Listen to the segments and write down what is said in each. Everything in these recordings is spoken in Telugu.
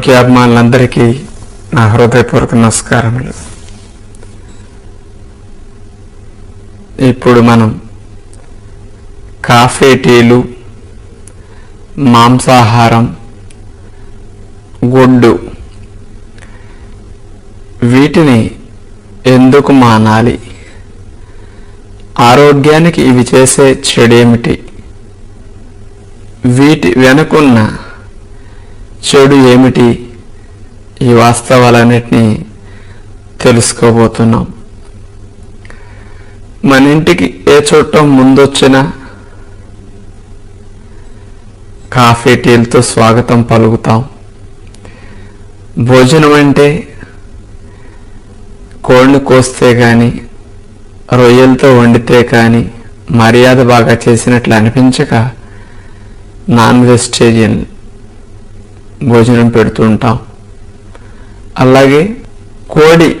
ఆరోగ్యాభిమానులందరికీ నా హృదయపూర్వక నమస్కారములు. ఇప్పుడు మనం కాఫీ టీలు మాంసాహారం గుడ్డు వీటిని ఎందుకు మానాలి? ఆరోగ్యానికి ఇవి చేసే చెడేమిటి? వీటి వెనుకున్న చెడు ఏమిటి? ఈ వాస్తవాలన్నిటినీ తెలుసుకోబోతున్నాం. మన ఇంటికి ఏ చూడటం ముందొచ్చినా కాఫీ టీలతో స్వాగతం పలుకుతాం. భోజనం అంటే కోళ్ళు కోస్తే కానీ రొయ్యలతో వండితే కానీ మర్యాద బాగా చేసినట్లు అనిపించక నాన్ వెజిటేరియన్ భోజనం పెడుతుంటాం. అలాగే కోడి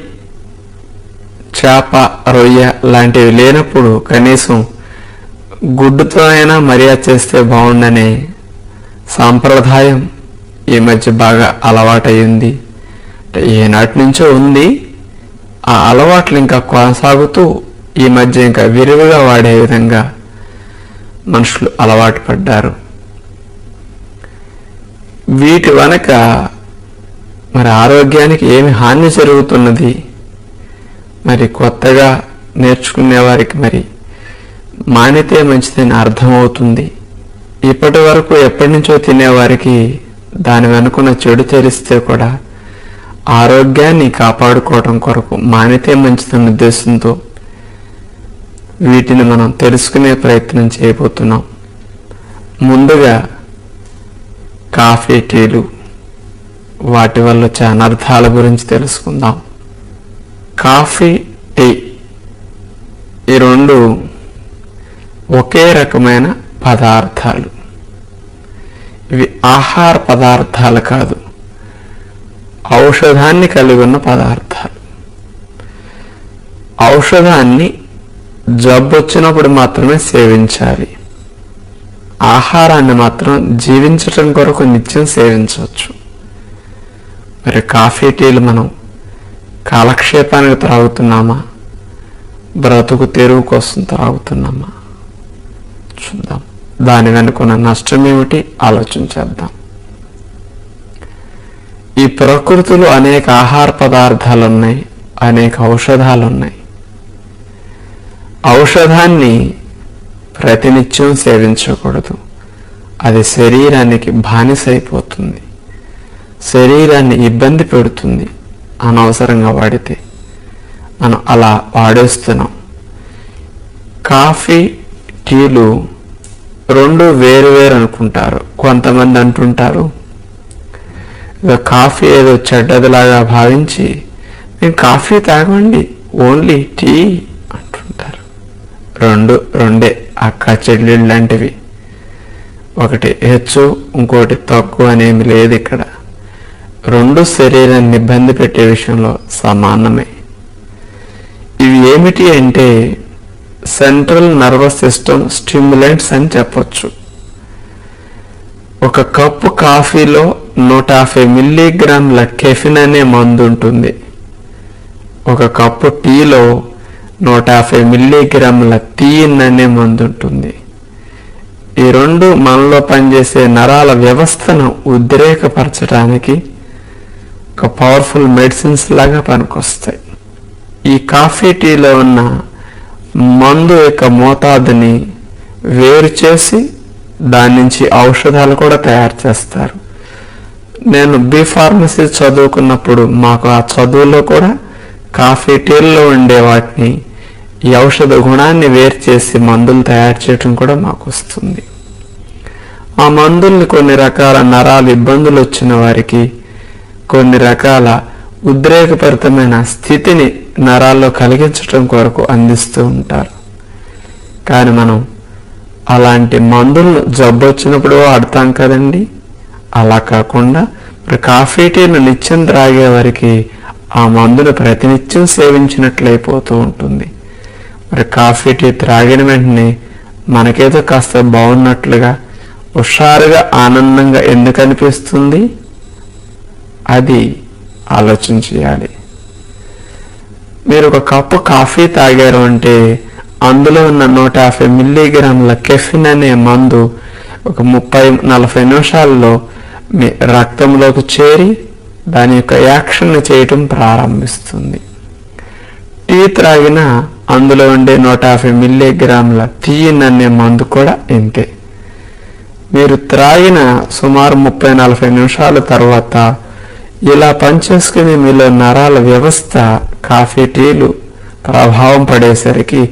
చేప రొయ్య లాంటివి లేనప్పుడు కనీసం గుడ్డుతో అయినా మర్యాద చేస్తే బాగుండనే సాంప్రదాయం ఈ మధ్య బాగా అలవాటయ్యింది అంటే ఏనాటి నుంచో ఉంది. ఆ అలవాట్లు ఇంకా కొనసాగుతూ ఈ మధ్య ఇంకా విరివిగా వాడే విధంగా మనుషులు అలవాటు పడ్డారు. వీటి వెనక మరి ఆరోగ్యానికి ఏమి హాని జరుగుతున్నది? మరి కొత్తగా నేర్చుకునే వారికి మరి మానితే మంచిదని అర్థమవుతుంది. ఇప్పటి వరకు ఎప్పటి నుంచో తినేవారికి దాని వెనుకున్న చెడు తెలిస్తే కూడా ఆరోగ్యాన్ని కాపాడుకోవడం కొరకు మానితే మంచిదన్న ఉద్దేశంతో వీటిని మనం తెలుసుకునే ప్రయత్నం చేయబోతున్నాం. ముందుగా కాఫీ టీలు వాటి వల్ల వచ్చే అనర్థాల గురించి తెలుసుకుందాం. కాఫీ టీ ఈ రెండు ఒకే రకమైన పదార్థాలు. ఇవి ఆహార పదార్థాలు కాదు ఔషధాన్ని కలిగి ఉన్న పదార్థాలు. ఔషధాన్ని జబ్బు వచ్చినప్పుడు మాత్రమే సేవించాలి. ఆహారాన్ని మాత్రం జీవించటం కొరకు నిత్యం సేవించవచ్చు. మరి కాఫీ టీలు మనం కాలక్షేపానికి త్రాగుతున్నామా? బ్రతుకు తెరువు కోసం త్రాగుతున్నామా? చూద్దాం. దాని వెనుకున్న నష్టం ఏమిటి? ఆలోచించేద్దాం ఈ ప్రకృతిలో అనేక ఆహార పదార్థాలు ఉన్నాయి అనేక ఔషధాలు ఉన్నాయి. ఔషధాన్ని ప్రతినిత్యం సేవించకూడదు. అది శరీరానికి బానిసైపోతుంది. శరీరాన్ని ఇబ్బంది పెడుతుంది. అనవసరంగా వాడితే. మనం అలా వాడేస్తున్నాం. కాఫీ టీలు రెండు వేరు వేరు అనుకుంటారు. కొంతమంది అంటుంటారు ఇక కాఫీ ఏదో చెడ్డదిలాగా భావించి నేను కాఫీ తాగండి ఓన్లీ టీ అంటుంటారు. రెండు రెండే. అక్క చెల్లెళ్ళు లాంటివి. ఒకటి హెచ్చు ఇంకోటి తక్కువ అనేమి లేదు ఇక్కడ. రెండు శరీరాన్ని ఇబ్బంది పెట్టే విషయంలో సమానమే. ఇవి ఏమిటి అంటే సెంట్రల్ నర్వస్ సిస్టమ్ స్టిమ్యులెంట్స్ అని చెప్పొచ్చు. ఒక కప్పు కాఫీలో నూట యాభై మిల్లీగ్రామ్ల కెఫిన్ అనే మందు ఉంటుంది. ఒక కప్పు టీలో నూట యాభై మిల్లీగ్రాముల థియిన్ అనే మందు ఉంటుంది ఈ రెండు మనలో పనిచేసే నరాల వ్యవస్థను ఉద్రేకపరచడానికి ఒక పవర్ఫుల్ మెడిసిన్స్ లాగా పనికొస్తాయి. ఈ కాఫీ టీలో ఉన్న మందు యొక్క మోతాదుని వేరు చేసి దాని నుంచి ఔషధాలు కూడా తయారు చేస్తారు. నేను బి ఫార్మసీ చదువుకున్నప్పుడు మాకు ఆ చదువులో కూడా కాఫీ టీల్లో ఉండే వాటిని ఈ ఔషధ గుణాన్ని వేరు చేసి మందులు తయారు చేయటం కూడా మాకు వస్తుంది. ఆ మందుల్ని కొన్ని రకాల నరాలు ఇబ్బందులు వచ్చిన వారికి కొన్ని రకాల ఉద్రేకభరితమైన స్థితిని నరాల్లో కలిగించటం కొరకు అందిస్తూ ఉంటారు. కానీ మనం అలాంటి మందులను జబ్బు వచ్చినప్పుడు వాడతాం కదండి. అలా కాకుండా మరి కాఫీ టీను నిత్యం త్రాగే వారికి ఆ మందును ప్రతినిత్యం సేవించినట్లయిపోతూ ఉంటుంది. మరి కాఫీ టీ త్రాగిన వెంటనే మనకేదో కాస్త బాగున్నట్లుగా హుషారుగా ఆనందంగా ఎందుకు అనిపిస్తుంది అది ఆలోచన చేయాలి. మీరు ఒక కప్పు కాఫీ తాగారు అంటే అందులో ఉన్న నూట యాభై మిల్లీగ్రాముల కెఫిన్ అనే మందు ఒక ముప్పై నలభై నిమిషాల్లో మీ రక్తంలోకి చేరి దాని యొక్క యాక్షన్ చేయటం ప్రారంభిస్తుంది. టీ త్రాగిన అందులో ఉండే నూట యాభై మిల్లీగ్రాముల థియిన్ అనే మందు కూడా ఇంతే. మీరు త్రాగిన సుమారు ముప్పై నలభై నిమిషాల తర్వాత ఇలా పనిచేసుకునే మీలో నరాల వ్యవస్థ కాఫీ టీలు ప్రభావం పడేసరికి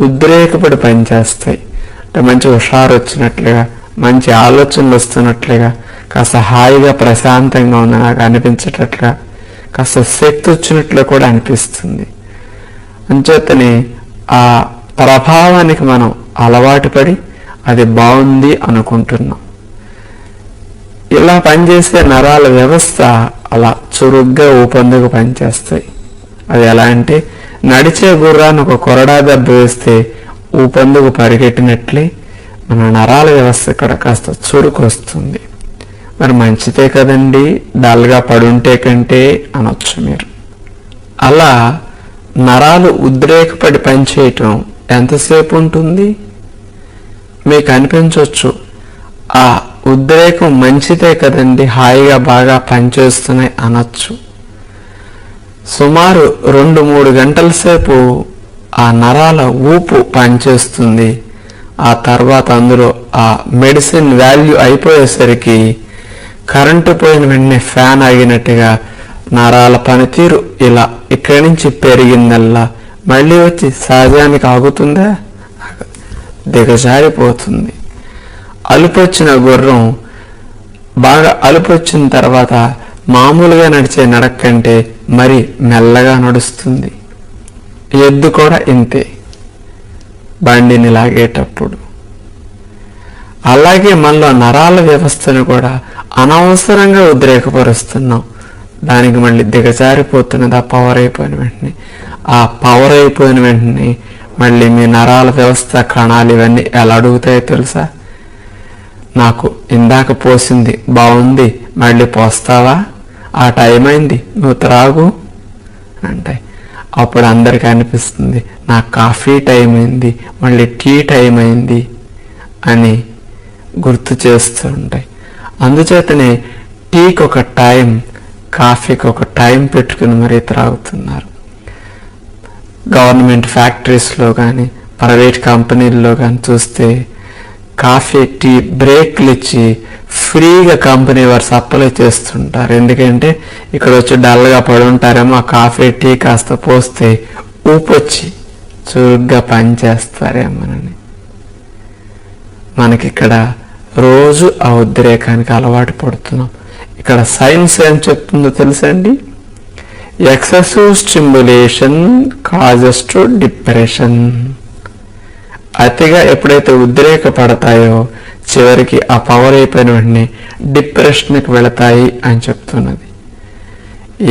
ఉద్రేకపడి పనిచేస్తాయి. అంటే మంచి హుషారు వచ్చినట్లుగా మంచి ఆలోచనలు వస్తున్నట్లుగా కాస్త హాయిగా ప్రశాంతంగా ఉన్న నాకు అనిపించేటట్లుగా కాస్త శక్తి వచ్చినట్లు కూడా అనిపిస్తుంది. అంచేతనే ఆ ప్రభావానికి మనం అలవాటు పడి అది బాగుంది అనుకుంటున్నాం. ఇలా పనిచేసే నరాల వ్యవస్థ అలా చురుగ్గా ఊపందుకు పనిచేస్తాయి. అది ఎలా అంటే నడిచే గుర్రాన్ని ఒక కొరడా దెబ్బ వేస్తే ఊపందుకు పరిగెట్టినట్లే మన నరాల వ్యవస్థ ఇక్కడ కాస్త చురుకు వస్తుంది మరి మంచిదే కదండి డల్గా పడుంటే కంటే అనొచ్చు మీరు. అలా నరాలు ఉద్రేకపడి పనిచేయటం ఎంతసేపు ఉంటుంది? మీకు అనిపించవచ్చు. ఆ ఉద్రేకం మంచిదే కదండి హాయిగా బాగా పనిచేస్తున్నాయి అనొచ్చు. సుమారు రెండు మూడు గంటల సేపు ఆ నరాల ఊపు పనిచేస్తుంది. ఆ తర్వాత అందులో ఆ మెడిసిన్ వాల్యూ అయిపోయేసరికి కరెంటు పోయిన వెంటనే ఫ్యాన్ ఆగినట్టుగా నరాల పనితీరు ఇలా ఇక్కడి నుంచి పెరిగిందల్లా మళ్ళీ వచ్చి సహజానికి ఆగుతుందా? దిగజారిపోతుంది. అలుపొచ్చిన గుర్రం బాగా అలుపొచ్చిన తర్వాత మామూలుగా నడిచే నడక కంటే మరి మెల్లగా నడుస్తుంది. ఎద్దు కూడా ఇంతే. బండిని లాగేటప్పుడు. అలాగే మనలో నరాల వ్యవస్థను కూడా అనవసరంగా ఉద్రేకపరుస్తున్నాం. దానికి మళ్ళీ దిగజారిపోతున్నది ఆ పవర్ అయిపోయిన వెంటనే. ఆ పవర్ అయిపోయిన వెంటనే మళ్ళీ మీ నరాల వ్యవస్థ కణాలు ఇవన్నీ ఎలా అడుగుతాయో తెలుసా? నాకు ఇందాక పోసింది బాగుంది మళ్ళీ పోస్తావా? ఆ టైం అయింది నువ్వు త్రాగు అంటాయి. అప్పుడు అందరికీ అనిపిస్తుంది నా కాఫీ టైం అయింది మళ్ళీ టీ టైం అయింది అని గుర్తు చేస్తూ ఉంటాయి. అందుచేతనే టీకి ఒక టైం కాఫీకి ఒక టైం పెట్టుకుని మరీ త్రాగుతున్నారు. గవర్నమెంట్ ఫ్యాక్టరీస్లో కానీ ప్రైవేట్ కంపెనీల్లో కానీ చూస్తే కాఫీ టీ బ్రేక్లు ఇచ్చి ఫ్రీగా కంపెనీ వారు సప్లై చేస్తుంటారు. ఎందుకంటే ఇక్కడ వచ్చి డల్గా పడి ఉంటారేమో ఆ కాఫీ టీ కాస్త పోస్తే ఊపొచ్చి చురుగ్గా పనిచేస్తారేమోనని మనకి ఇక్కడ రోజు ఆ ఉద్రేకానికి అలవాటు పడుతున్నాం. ఇక్కడ సైన్స్ ఏం చెప్తుందో తెలుసా అండి excessive stimulation causes to depression. అతిగా ఎప్పుడైతే ఉద్రేక పడతాయో చివరికి ఆ పవర్ అయిపోయిన వెంటనే డిప్రెషన్కి వెళతాయి అని చెప్తున్నది.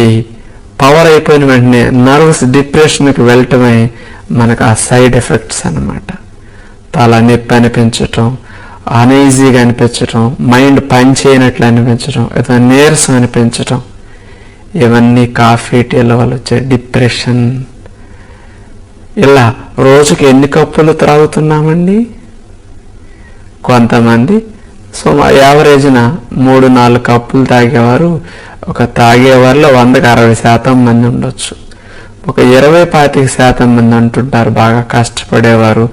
ఈ పవర్ అయిపోయిన వెంటనే నర్వస్ డిప్రెషన్కి వెళ్ళటమే మనకు ఆ సైడ్ ఎఫెక్ట్స్ అన్నమాట. తల నొప్పి అనిపించటం అనీజీగా అనిపించటం మైండ్ పని చేయనట్లు అనిపించటం ఏదో నీరసం అనిపించటం ఇవన్నీ కాఫీ టీల వల్ల వచ్చే డిప్రెషన్. ఇలా రోజుకి ఎన్ని కప్పులు త్రాగుతున్నామండి? కొంతమంది సో మా యావరేజ్న మూడు నాలుగు కప్పులు తాగేవారు ఒక తాగేవారిలో వందకు అరవై శాతం మంది ఉండొచ్చు. ఒక ఇరవై పాతిక శాతం మంది అంటుంటారు బాగా కష్టపడేవారు.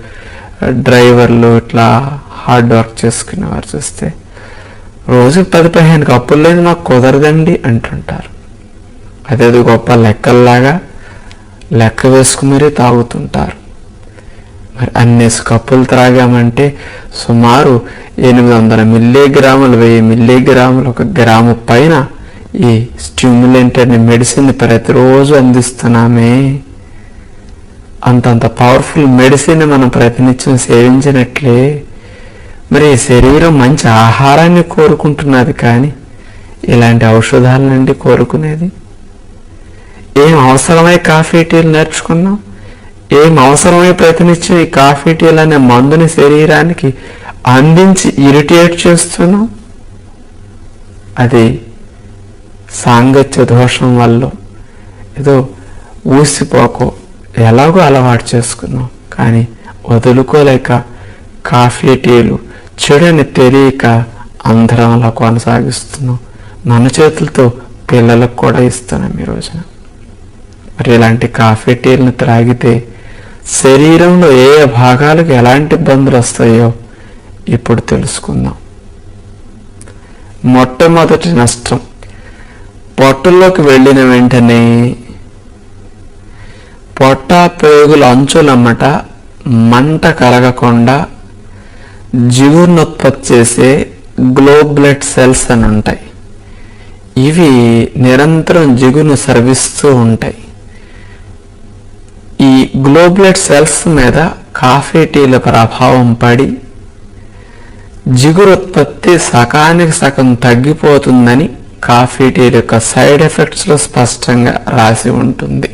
డ్రైవర్లు ఇట్లా హార్డ్ వర్క్ చేసుకునేవారు చూస్తే రోజుకి పది పదిహేను కప్పులు లేదు నాకు కుదరదండి అంటుంటారు. అదేదో గొప్ప లెక్కల్లాగా లెక్క వేసుకుని మరీ తాగుతుంటారు. మరి అన్నేసి కప్పులు త్రాగామంటే సుమారు ఎనిమిది వందల మిల్లీగ్రాములు వెయ్యి మిల్లీగ్రాములు ఒక గ్రాము పైన ఈ స్టిమ్యులెంట్ అనే మెడిసిన్ ప్రతిరోజు అందిస్తున్నామే. అంతంత పవర్ఫుల్ మెడిసిన్ మనం ప్రతినిత్యం సేవించినట్లే. మరి శరీరం మంచి ఆహారాన్ని కోరుకుంటున్నది కానీ ఇలాంటి ఔషధాల నుండి కోరుకునేది? ఏం అవసరమై కాఫీ టీలు నేర్చుకున్నాం? ఏం అవసరమై ప్రతినిత్యం ఈ కాఫీ టీలు అనే మందుని శరీరానికి అందించి ఇరిటేట్ చేస్తున్నాం? అది సాంగత్య దోషం వల్ల. ఏదో ఊసిపోకో. ఎలాగో అలవాటు చేసుకున్నాం. కానీ వదులుకోలేక కాఫీ టీలు చెడని తెలియక అందరం అలా కొనసాగిస్తున్నాం. మన చేతులతో పిల్లలకు కూడా ఇస్తున్నాం ఈ రోజున. మరి ఇలాంటి కాఫీ టీలను త్రాగితే శరీరంలో ఏ భాగాలకు ఎలాంటి ఇబ్బందులు వస్తాయో ఇప్పుడు తెలుసుకుందాం. మొట్టమొదటి నష్టం. పొట్టల్లోకి వెళ్ళిన వెంటనే పొట్ట పేగుల అంచులమ్మట మంట కరగకుండా జీవునుత్పత్తి చేసే గ్లోబ్లెట్ సెల్స్ అని ఉంటాయి. ఇవి నిరంతరం జిగును సర్విస్తూ ఉంటాయి. ఈ గ్లోబ్లెట్ సెల్స్ మీద కాఫీ టీల ప్రభావం పడి జిగురు ఉత్పత్తి సకానికి సగం తగ్గిపోతుందని కాఫీ టీల యొక్క సైడ్ ఎఫెక్ట్స్లో స్పష్టంగా రాసి ఉంటుంది.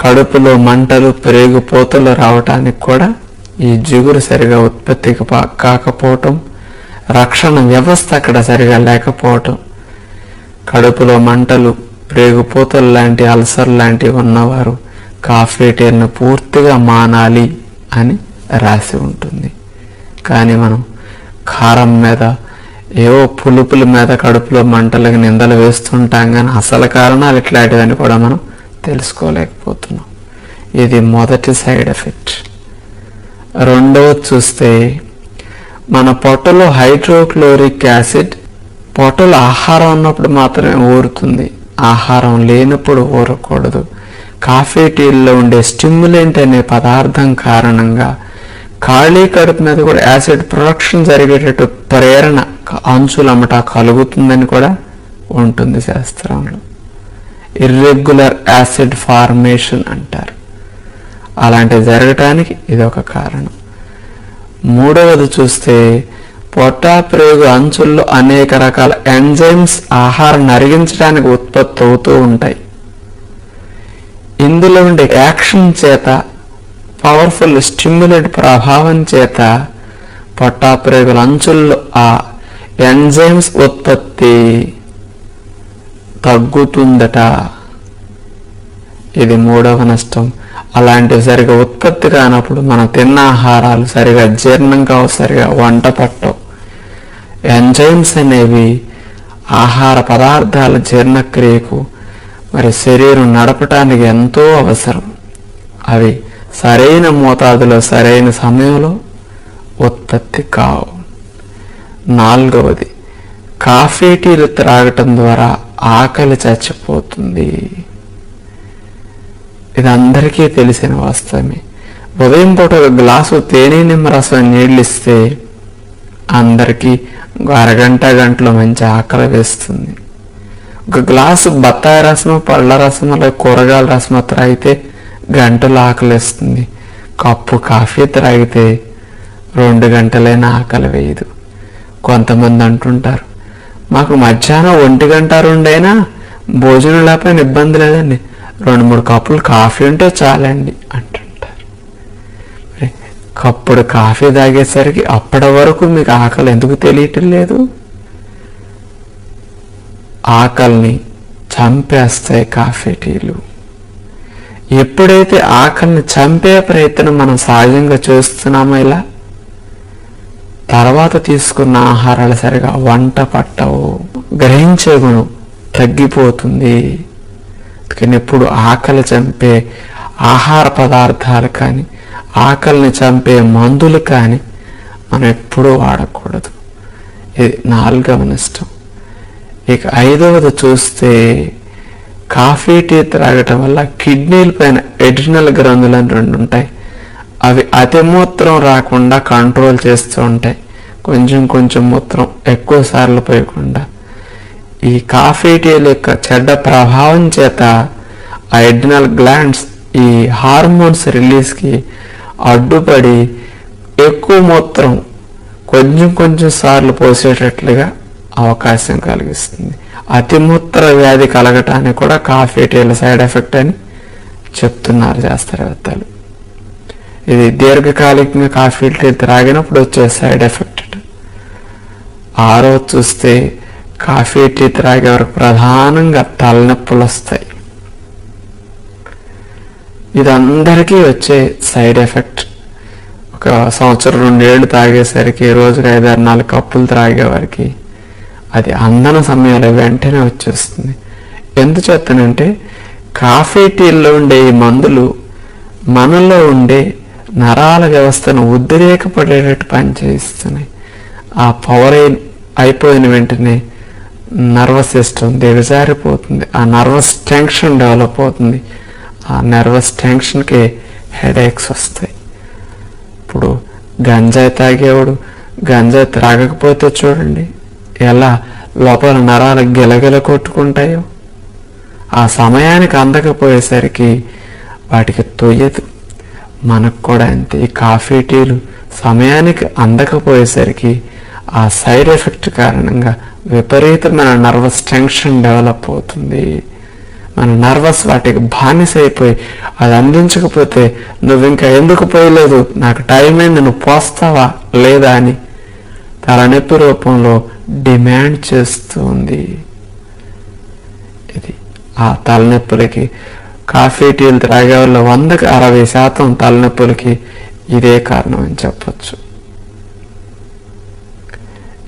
కడుపులో మంటలు పెరిగిపోతలు రావటానికి కూడా ఈ జిగురు సరిగా ఉత్పత్తికి కాకపోవటం రక్షణ వ్యవస్థ అక్కడ సరిగా లేకపోవటం కడుపులో మంటలు ప్రేగుపోతలు లాంటి అల్సర్ లాంటివి ఉన్నవారు కాఫీ టీలను పూర్తిగా మానాలి అని రాసి ఉంటుంది. కానీ మనం కారం మీద ఏవో పులుపుల మీద కడుపులో మంటలకు నిందలు వేస్తుంటాం కానీ అసలు కారణాలు ఇట్లాంటివని కూడా మనం తెలుసుకోలేకపోతున్నాం. ఇది మొదటి సైడ్ ఎఫెక్ట్. రెండవది చూస్తే మన పొట్టలో హైడ్రోక్లోరిక్ యాసిడ్ పొట్టలు ఆహారం ఉన్నప్పుడు మాత్రమే ఊరుతుంది. ఆహారం లేనప్పుడు ఊరకూడదు. కాఫీ టీల్లో ఉండే స్టిమ్యులెంట్ అనే పదార్థం కారణంగా ఖాళీ కడుపు మీద కూడా యాసిడ్ ప్రొడక్షన్ జరిగేటట్టు ప్రేరణ అంచులమ్మట కలుగుతుందని కూడా ఉంటుంది శాస్త్రంలో. ఇర్రెగ్యులర్ యాసిడ్ ఫార్మేషన్ అంటారు. అలాంటివి జరగటానికి ఇది ఒక కారణం. మూడవది చూస్తే పొట్టాప్రేగు అంచుల్లో అనేక రకాల ఎంజైమ్స్ ఆహారం అరిగించడానికి ఉత్పత్తి అవుతూ ఉంటాయి. ఇందులో ఉండే యాక్షన్ చేత పవర్ఫుల్ స్టిమ్యులేట్ ప్రభావం చేత పొట్టా ప్రేగుల అంచుల్లో ఆ ఎంజైమ్స్ ఉత్పత్తి తగ్గుతుందట. ఇది మూడవ నష్టం. అలాంటివి సరిగా ఉత్పత్తి కానప్పుడు మనం తిన్న ఆహారాలు సరిగా జీర్ణం కావు సరిగా వంట పట్టవు. ఎంజైమ్స్ అనేవి ఆహార పదార్థాల జీర్ణక్రియకు మరి శరీరం నడపటానికి ఎంతో అవసరం. అవి సరైన మోతాదులో సరైన సమయంలో ఉత్పత్తి కావు. నాలుగవది కాఫీ టీలు త్రాగటం ద్వారా ఆకలి చచ్చిపోతుంది. ఇది అందరికీ తెలిసిన వాస్తవమే. ఉదయం పూట ఒక గ్లాసు తేనె నిమ్మరసం నీళ్ళు ఇస్తే అందరికీ అరగంట గంటలో మంచి ఆకలి వేస్తుంది. ఒక గ్లాసు బత్తాయి రసము పళ్ళ రసము లేదా కూరగాయల రసము త్రాగితే గంటలు ఆకలిస్తుంది కప్పు కాఫీ త్రాగితే రెండు గంటలైనా ఆకలి వేయదు. కొంతమంది అంటుంటారు మాకు మధ్యాహ్నం ఒంటి గంట రెండైనా భోజనం లేకపోయినా ఇబ్బంది లేదండి. రెండు మూడు కప్పులు కాఫీ ఉంటే చాలండి అంటుంటారు. కప్పుడు కాఫీ తాగేసరికి అప్పటి వరకు మీకు ఆకలి ఎందుకు తెలియటం లేదు? ఆకలిని చంపేస్తాయి కాఫీ టీలు. ఎప్పుడైతే ఆకలిని చంపే ప్రయత్నం మనం సహజంగా చేస్తున్నామో ఇలా తర్వాత తీసుకున్న ఆహారాలు సరిగా వంట పట్టవు. గ్రహించే గుణం తగ్గిపోతుంది. కానీ ఎప్పుడు ఆకలి చంపే ఆహార పదార్థాలు కానీ ఆకలిని చంపే మందులు కానీ మనం ఎప్పుడూ వాడకూడదు. ఇది నాలుగవ నష్టం. ఇక ఐదవది చూస్తే కాఫీ టీ త్రాగటం వల్ల కిడ్నీల పైన ఎడినల్ గ్రంథులు అని రెండు ఉంటాయి అవి అతి మూత్రం రాకుండా కంట్రోల్ చేస్తూ ఉంటాయి. కొంచెం కొంచెం మూత్రం ఎక్కువ సార్లు పోయకుండా. ఈ కాఫీ టీల యొక్క చెడ్డ ప్రభావం చేత ఐడినల్ గ్లాండ్స్ ఈ హార్మోన్స్ రిలీజ్కి అడ్డుపడి ఎక్కువ మూత్రం కొంచెం కొంచెం సార్లు పోసేటట్లుగా అవకాశం కలిగిస్తుంది. అతిమూత్ర వ్యాధి కలగటానికి కూడా కాఫీ టీల సైడ్ ఎఫెక్ట్ అని చెప్తున్నారు శాస్త్రవేత్తలు. ఇది దీర్ఘకాలికంగా కాఫీ టీ త్రాగినప్పుడు వచ్చే సైడ్ ఎఫెక్ట్ ఆరో చూస్తే కాఫీ టీ త్రాగే వరకు ప్రధానంగా తలనొప్పులు వస్తాయి. ఇది అందరికీ వచ్చే సైడ్ ఎఫెక్ట్ ఒక సంవత్సరం రెండేళ్ళు తాగేసరికి రోజుకి ఐదారు నాలుగు కప్పులు త్రాగేవారికి అది అందన సమయంలో వెంటనే వచ్చేస్తుంది. ఎందుచేతనంటే కాఫీ టీల్లో ఉండే ఈ మందులు మనలో ఉండే నరాల వ్యవస్థను ఉద్రేకపడేటట్టు పనిచేయిస్తున్నాయి ఆ పవర్ అయిపోయిన వెంటనే నర్వస్ సిస్టమ్ దిగజారిపోతుంది. ఆ నర్వస్ టెన్షన్ డెవలప్ అవుతుంది. ఆ నర్వస్ టెన్షన్కి హెడేక్స్ వస్తాయి. ఇప్పుడు గంజాయి తాగేవాడు గంజాయి త్రాగకపోతే చూడండి ఎలా లోపల నరాలు గిలగిల కొట్టుకుంటాయో. ఆ సమయానికి అందకపోయేసరికి వాటికి తొయ్యదు. మనకు కూడా అంతే. కాఫీ టీలు సమయానికి అందకపోయేసరికి ఆ సైడ్ ఎఫెక్ట్ కారణంగా విపరీతమైన నర్వస్ టెన్షన్ డెవలప్ అవుతుంది. మన నర్వస్ వాటికి బానిస అయిపోయి అది అందించకపోతే నువ్వు ఇంకా ఎందుకు పోయలేదు? నాకు టైం అయింది నువ్వు పోస్తావా లేదా అని తలనొప్పి రూపంలో డిమాండ్ చేస్తుంది. ఇది ఆ తలనొప్పులకి కాఫీ టీలు త్రాగే వందకి అరవై శాతం తలనొప్పులకి ఇదే కారణం అని చెప్పచ్చు.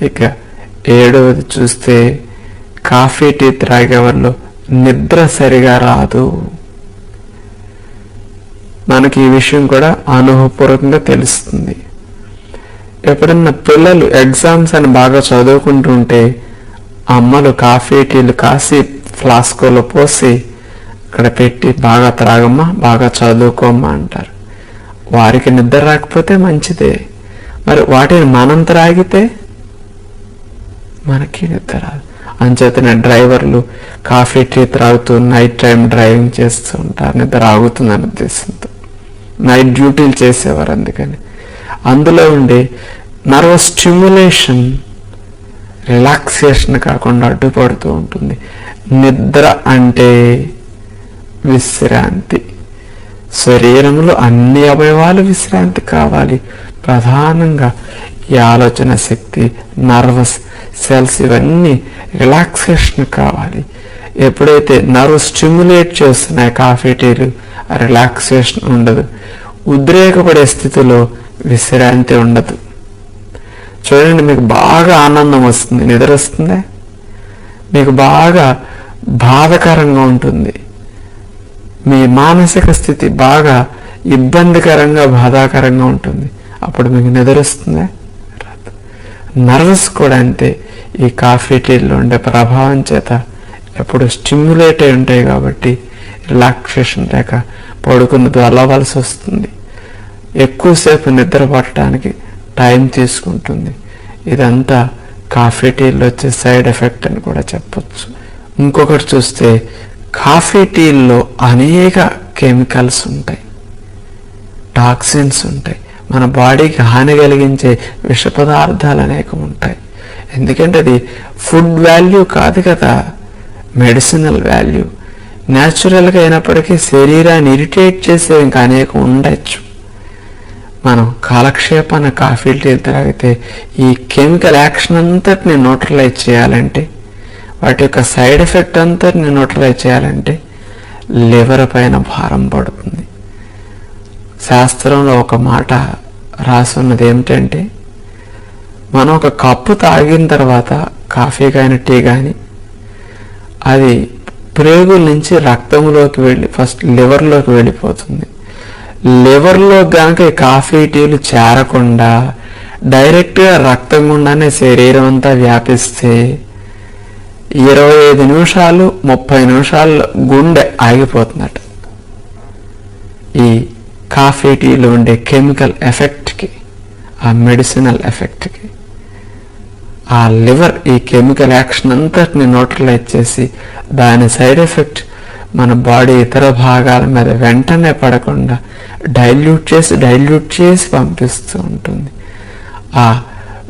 ఇక ఏడవది చూస్తే కాఫీ టీ త్రాగే వాళ్ళు నిద్ర సరిగా రాదు. మనకి ఈ విషయం కూడా అనుభవపూర్వకంగా తెలుస్తుంది. ఎప్పుడన్నా పిల్లలు ఎగ్జామ్స్ అని బాగా చదువుకుంటుంటే అమ్మలు కాఫీ టీలు కాసి ఫ్లాస్కోలో పోసి ఇక్కడ పెట్టి బాగా త్రాగమ్మా బాగా చదువుకోమ్మా అంటారు. వారికి నిద్ర రాకపోతే మంచిదే. మరి వాటిని మనం త్రాగితే మనకి నిద్ర రాదు. అంచేతనే డ్రైవర్లు కాఫీ టీ త్రాగుతూ నైట్ టైం డ్రైవింగ్ చేస్తూ ఉంటారు. నిద్ర ఆగుతుందని ఉద్దేశంతో. నైట్ డ్యూటీలు చేసేవారు అందుకని. అందులో ఉండే నర్వస్ స్టిమ్యులేషన్ రిలాక్సేషన్ కాకుండా అడ్డుపడుతూ ఉంటుంది. నిద్ర అంటే విశ్రాంతి. శరీరంలో అన్ని అవయవాలు విశ్రాంతి కావాలి. ప్రధానంగా ఈ ఆలోచన శక్తి నర్వస్ సెల్స్ ఇవన్నీ రిలాక్సేషన్ కావాలి. ఎప్పుడైతే నర్వ్ స్టిమ్యులేట్ చేస్తున్నాయి కాఫీ టీలు రిలాక్సేషన్ ఉండదు. ఉద్రేకపడే స్థితిలో విశ్రాంతి ఉండదు. చూడండి మీకు బాగా ఆనందం వస్తుంది. నిద్ర వస్తుంది? మీకు బాగా బాధకరంగా ఉంటుంది. మీ మానసిక స్థితి బాగా ఇబ్బందికరంగా బాధాకరంగా ఉంటుంది. అప్పుడు మీకు నిద్రస్తుందా? రాదు. నర్వస్ కూడా అంతే. ఈ కాఫీ టీల్లో ఉండే ప్రభావం చేత ఎప్పుడు స్టిమ్యులేట్ అయి ఉంటాయి కాబట్టి రిలాక్సేషన్ లేక పడుకున్నది అలవాల్సి వస్తుంది. ఎక్కువసేపు నిద్ర పట్టడానికి టైం తీసుకుంటుంది. ఇదంతా కాఫీ టీల్లో వచ్చే సైడ్ ఎఫెక్ట్ అని కూడా చెప్పచ్చు. ఇంకొకటి చూస్తే కాఫీ టీల్లో అనేక కెమికల్స్ ఉంటాయి. టాక్సిన్స్ ఉంటాయి. మన బాడీకి హాని కలిగించే విష పదార్థాలు అనేకం ఉంటాయి. ఎందుకంటే అది ఫుడ్ వాల్యూ కాదు కదా మెడిసినల్ వాల్యూ. న్యాచురల్గా అయినప్పటికీ శరీరాన్ని ఇరిటేట్ చేసే ఇంకా అనేకం ఉండొచ్చు. మనం కాలక్షేపాన కాఫీ టీ తాగితే ఈ కెమికల్ యాక్షన్ అంతటిని న్యూట్రలైజ్ చేయాలంటే వాటి యొక్క సైడ్ ఎఫెక్ట్ అంతటిని న్యూట్రలైజ్ చేయాలంటే లివర్ పైన భారం పడుతుంది. శాస్త్రంలో ఒక మాట రాసున్నది ఏమిటంటే మనం ఒక కప్పు తాగిన తర్వాత కాఫీ కానీ టీ కానీ అది ప్రేగుల నుంచి రక్తంలోకి వెళ్ళి ఫస్ట్ లివర్లోకి వెళ్ళిపోతుంది. లివర్లో కనుక కాఫీ టీలు చేరకుండా డైరెక్ట్గా రక్తం గుండానే శరీరం అంతా వ్యాపిస్తే ఇరవై ఐదు నిమిషాలు ముప్పై నిమిషాల్లో గుండె ఆగిపోతుందట. ఈ కాఫీ టీలో ఉండే కెమికల్ ఎఫెక్ట్కి ఆ మెడిసినల్ ఎఫెక్ట్కి ఆ లివర్ ఈ కెమికల్ యాక్షన్ అంతటిని న్యూట్రలైజ్ చేసి దాని సైడ్ ఎఫెక్ట్ మన బాడీ ఇతర భాగాల మీద వెంటనే పడకుండా డైల్యూట్ చేసి డైల్యూట్ చేసి పంపిస్తూ ఉంటుంది. ఆ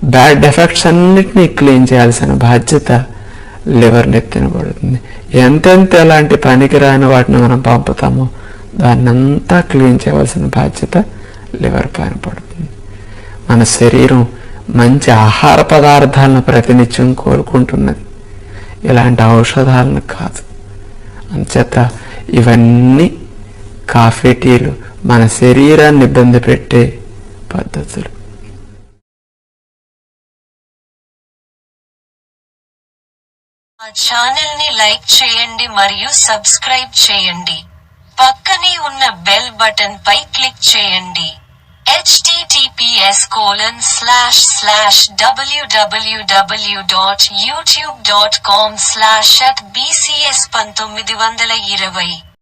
బ్యాడ్ ఎఫెక్ట్స్ అన్నిటినీ క్లీన్ చేయాల్సిన బాధ్యత లివర్ నెత్తిన ఎంతెంత ఎలాంటి పనికిరాని వాటిని మనం పంపుతామో దాన్ని అంతా క్లీన్ చేయవలసిన బాధ్యత లివర్ పైన పడుతుంది. మన శరీరం మంచి ఆహార పదార్థాలను ప్రతినిత్యం కోరుకుంటున్నది. ఇలాంటి ఔషధాలను కాదు. అంచేత ఇవన్నీ కాఫీ టీలు మన శరీరాన్ని ఇబ్బంది పెట్టే పద్ధతులు. ఛానల్ని లైక్ చేయండి మరియు సబ్స్క్రైబ్ చేయండి. పక్కనే ఉన్న బెల్ బటన్ పై క్లిక్ చేయండి. https colon slash slash W W W dot YouTube dot com slash BCS పంతొమ్మిది వందల ఇరవై